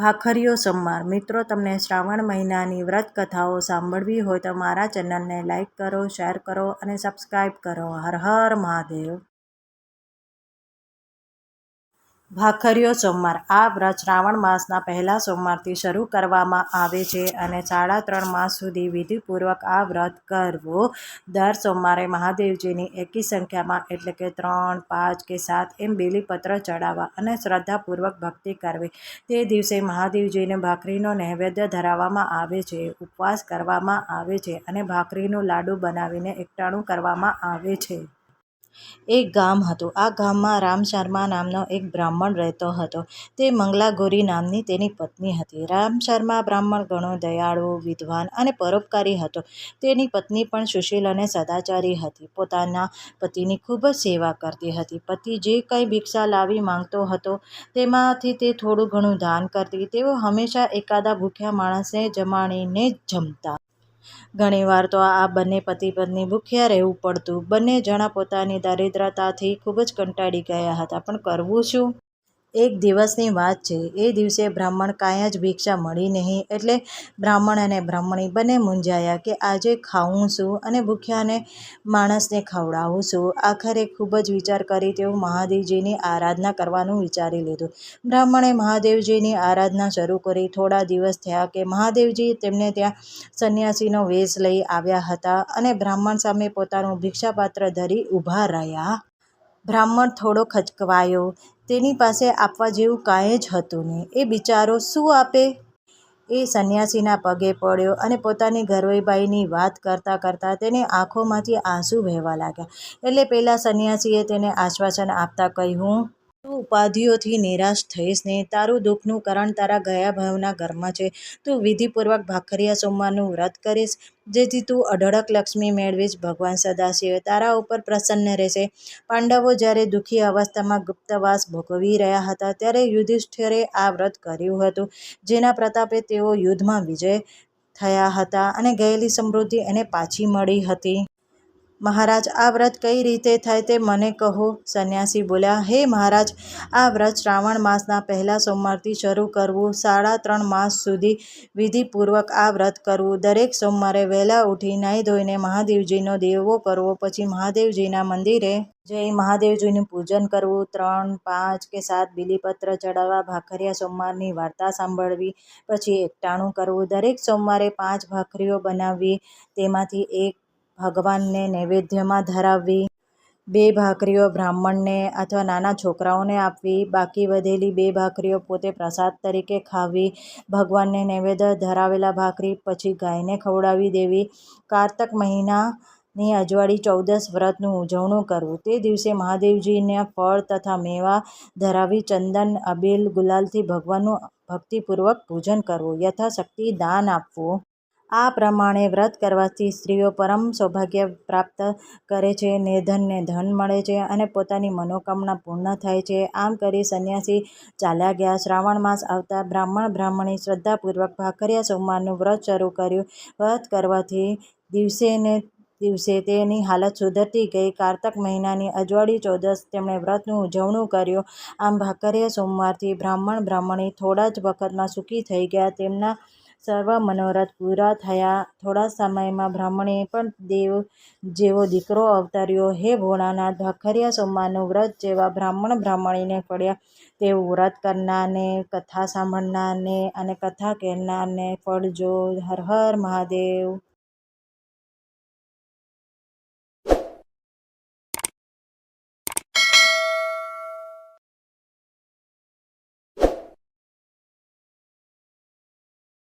ભાખરીયો સોમવાર મિત્રો, તમને શ્રાવણ મહિનાની વ્રત કથાઓ સાંભળવી હોય તો મારા ચેનલને લાઇક કરો, શેર કરો અને સબસ્ક્રાઈબ કરો. હર હર મહાદેવ. ભાખરીયો સોમવાર. આ વ્રત શ્રાવણ માસના પહેલા સોમવારથી શરૂ કરવામાં આવે છે અને સાડા ત્રણ માસ સુધી વિધિપૂર્વક આ વ્રત કરવું દર સોમવારે મહાદેવજીની એકી સંખ્યામાં એટલે કે ત્રણ, પાંચ કે સાત એમ બેલીપત્ર ચડાવવા અને શ્રદ્ધાપૂર્વક ભક્તિ કરવી. તે દિવસે મહાદેવજીને ભાખરીનો નૈવેદ્ય ધરાવવામાં આવે છે, ઉપવાસ કરવામાં આવે છે અને ભાખરીનું લાડુ બનાવીને એકટાણું કરવામાં આવે છે. એક ગામ હતું. આ ગામમાં રામ શર્મા નામનો એક બ્રાહ્મણ રહેતો હતો. તે મંગલા ગોરી નામની તેની પત્ની હતી. રામ શર્મા બ્રાહ્મણ ઘણો દયાળુ, વિદ્વાન અને પરોપકારી હતો. તેની પત્ની પણ સુશીલ અને સદાચારી હતી. પોતાના પતિની ખૂબ જ સેવા કરતી હતી. પતિ જે કંઈ ભિક્ષા લાવી માંગતો હતો, તેમાંથી તે થોડું ઘણું દાન કરતી. તેઓ હંમેશા એકાદા ભૂખ્યા માણસને જમાડીને જમતા. ઘણીવાર તો આ બંને પતિ પત્ની ભૂખ્યા રહેવું પડતું. બંને જણા પોતાની દરિદ્રતાથી ખૂબ જ કંટાળી ગયા હતા. પણ કરવું શું? એક દિવસની વાત છે. એ દિવસે બ્રાહ્મણ કાંઈ જ ભિક્ષા મળી નહીં એટલે બ્રાહ્મણ અને બ્રાહ્મણી બંને મૂંઝાયા કે આજે ખાવું શું અને ભૂખ્યાને માણસને ખવડાવું શું આખરે ખૂબ જ વિચાર કરી તેઓ મહાદેવજીની આરાધના કરવાનું વિચારી લીધું. બ્રાહ્મણે મહાદેવજીની આરાધના શરૂ કરી. થોડા દિવસ થયા કે મહાદેવજી તેમને ત્યાં સંન્યાસીનો વેશ લઈ આવ્યા હતા અને બ્રાહ્મણ સામે પોતાનું ભિક્ષાપાત્ર ધરી ઊભા રહ્યા. બ્રાહ્મણ થોડો ખચકવાયો. તેની પાસે આપવા જેવું કાંઈ જ હતું નહીં. એ બિચારો શું આપે? એ સંન્યાસીના પગે પડ્યો અને પોતાની ઘરવૈબાઈની વાત કરતાં કરતાં તેને આંખોમાંથી આંસુ વહેવા લાગ્યા. એટલે પેલા સંન્યાસીએ તેને આશ્વાસન આપતા કહ્યું તું ઉપાધિઓથી નિરાશ થઈશ નહીં તારું દુઃખનું કારણ તારા ગયા ભાવના ઘરમાં છે. તું વિધિપૂર્વક ભાખરિયા સોમવારનું વ્રત કરીશ, જેથી તું અઢળક લક્ષ્મી મેળવીશ ભગવાન સદાશિવ. તારા ઉપર પ્રસન્ન રહેશે. પાંડવો જ્યારે દુઃખી અવસ્થામાં ગુપ્તવાસ ભોગવી રહ્યા હતા, ત્યારે યુધિષ્ઠિરે આ વ્રત કર્યું હતું, જેના પ્રતાપે તેઓ યુદ્ધમાં વિજય થયા હતા અને ગયેલી સમૃદ્ધિ એને પાછી મળી હતી. મહારાજ, આ વ્રત કઈ રીતે થાય તે મને કહો. સંન્યાસી બોલ્યા, હે મહારાજ, આ વ્રત શ્રાવણ માસના પહેલા સોમવારથી શરૂ કરવું, સાડા ત્રણ માસ સુધી વિધિપૂર્વક આ વ્રત કરવું. દરેક સોમવારે વહેલા ઉઠી નાહી ધોઈને મહાદેવજીનો દેવો કરવો, પછી મહાદેવજીના મંદિરે જઈ મહાદેવજીનું પૂજન કરવું. ત્રણ, પાંચ કે સાત બીલીપત્ર ચડાવવા, ભાખરિયા સોમવારની વાર્તા સાંભળવી, પછી એકટાણું કરવું. દરેક સોમવારે પાંચ ભાખરીઓ બનાવવી, તેમાંથી એક ભગવાનને નૈવેદ્યમાં ધરાવવી, બે ભાખરીઓ બ્રાહ્મણને અથવા નાના છોકરાઓને આપવી, બાકી વધેલી બે ભાખરીઓ પોતે પ્રસાદ તરીકે ખાવી, ભગવાનને નૈવેદ્ય ધરાવેલા ભાખરી પછી ગાયને ખવડાવી દેવી, કારતક મહિનાની અજવાળી ચૌદસ વ્રતનું ઉજવણું કરવું. તે દિવસે મહાદેવજીને ફળ તથા મેવા ધરાવી ચંદન, અબીલ, ગુલાલથી ભગવાનનું ભક્તિપૂર્વક પૂજન કરવું, યથાશક્તિ દાન આપવું. આ પ્રમાણે વ્રત કરવાથી સ્ત્રીઓ પરમ સૌભાગ્ય પ્રાપ્ત કરે છે, નિર્ધનને ધન મળે છે અને પોતાની મનોકામના પૂર્ણ થાય છે. આમ કરી સંન્યાસી ચાલ્યા ગયા. શ્રાવણ માસ આવતા બ્રાહ્મણ બ્રાહ્મણી શ્રદ્ધાપૂર્વક ભાખરિયા સોમવારનું વ્રત શરૂ કર્યું. વ્રત કરવાથી દિવસે ને દિવસે તેની હાલત સુધરતી ગઈ. કારતક મહિનાની અજવાળી ચૌદસ તેમણે વ્રતનું ઉજવણું કર્યું. આમ ભાખરિયા સોમવારથી બ્રાહ્મણ બ્રાહ્મણી થોડા જ વખતમાં સુખી થઈ ગયા. તેમના સર્વ મનોરથ પૂરા થયા. થોડા સમયમાં બ્રાહ્મણીએ પણ દેવ જેવો દીકરો અવતર્યો. હે ભોળાનાથ, ભાખરિયા સોમવારનું વ્રત જેવા બ્રાહ્મણ બ્રાહ્મણીને પડ્યા. તેવું વ્રત કરનારને કથા સાંભળનારને અને કથા કહેનારને ફળજો. હર હર મહાદેવ.